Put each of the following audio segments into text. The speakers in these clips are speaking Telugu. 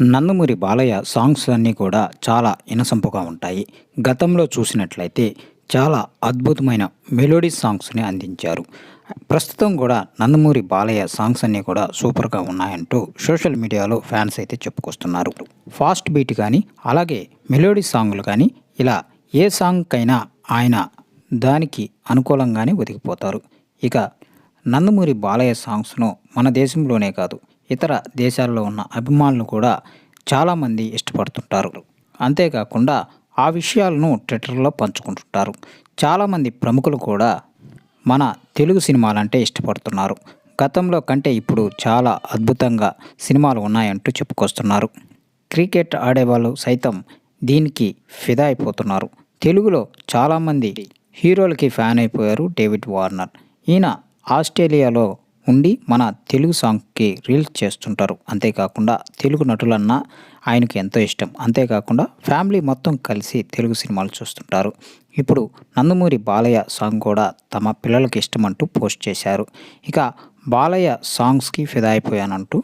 నందమూరి బాలయ్య సాంగ్స్ అన్నీ కూడా చాలా ఇనసొంపుగా ఉంటాయి. గతంలో చూసినట్లయితే చాలా అద్భుతమైన మెలోడీ సాంగ్స్ని అందించారు. ప్రస్తుతం కూడా నందమూరి బాలయ్య సాంగ్స్ అన్నీ కూడా సూపర్గా ఉన్నాయంటూ సోషల్ మీడియాలో ఫ్యాన్స్ అయితే చెప్పుకొస్తున్నారు. ఫాస్ట్ బీట్ కానీ అలాగే మెలోడీ సాంగ్లు కానీ ఇలా ఏ సాంగ్కైనా ఆయన దానికి అనుకూలంగానే ఒదిగిపోతారు. ఇక నందమూరి బాలయ్య సాంగ్స్ను మన దేశంలోనే కాదు ఇతర దేశాల్లో ఉన్న అభిమానులు కూడా చాలామంది ఇష్టపడుతుంటారు. అంతేకాకుండా ఆ విషయాలను ట్విట్టర్లో పంచుకుంటుంటారు. చాలామంది ప్రముఖులు కూడా మన తెలుగు సినిమాలంటే ఇష్టపడుతున్నారు. గతంలో కంటే ఇప్పుడు చాలా అద్భుతంగా సినిమాలు ఉన్నాయంటూ చెప్పుకొస్తున్నారు. క్రికెట్ ఆడేవాళ్ళు సైతం దీనికి ఫిదా అయిపోతున్నారు తెలుగులో చాలామంది హీరోలకి ఫ్యాన్ అయిపోయారు డేవిడ్ వార్నర్. ఈయన ఆస్ట్రేలియాలో ఉండి మన తెలుగు సాంగ్కి రీల్స్ చేస్తుంటారు. అంతేకాకుండా తెలుగు నటులన్నా ఆయనకి ఎంతో ఇష్టం. అంతేకాకుండా ఫ్యామిలీ మొత్తం కలిసి తెలుగు సినిమాలు చూస్తుంటారు. ఇప్పుడు నందమూరి బాలయ్య సాంగ్ కూడా తమ పిల్లలకి ఇష్టమంటూ పోస్ట్ చేశారు. ఇక బాలయ్య సాంగ్స్కి ఫిదా అయిపోయానంటూ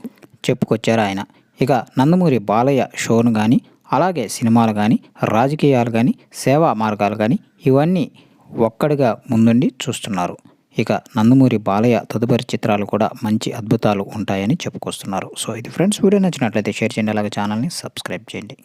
చెప్పుకొచ్చారు ఆయన. ఇక నందమూరి బాలయ్య షోను కానీ అలాగే సినిమాలు కానీ రాజకీయాలు కానీ సేవా మార్గాలు కానీ ఇవన్నీ ఒక్కడిగా ముందుండి చూస్తున్నారు. ఇక నందమూరి బాలయ్య తదుపరి చిత్రాలు కూడా మంచి అద్భుతాలు ఉంటాయని చెప్పుకొస్తున్నారు. సో ఇది ఫ్రెండ్స్ వీడియో నచ్చినట్లయితే షేర్ చేయండి అలాగే ఛానల్ని సబ్స్క్రైబ్ చేయండి.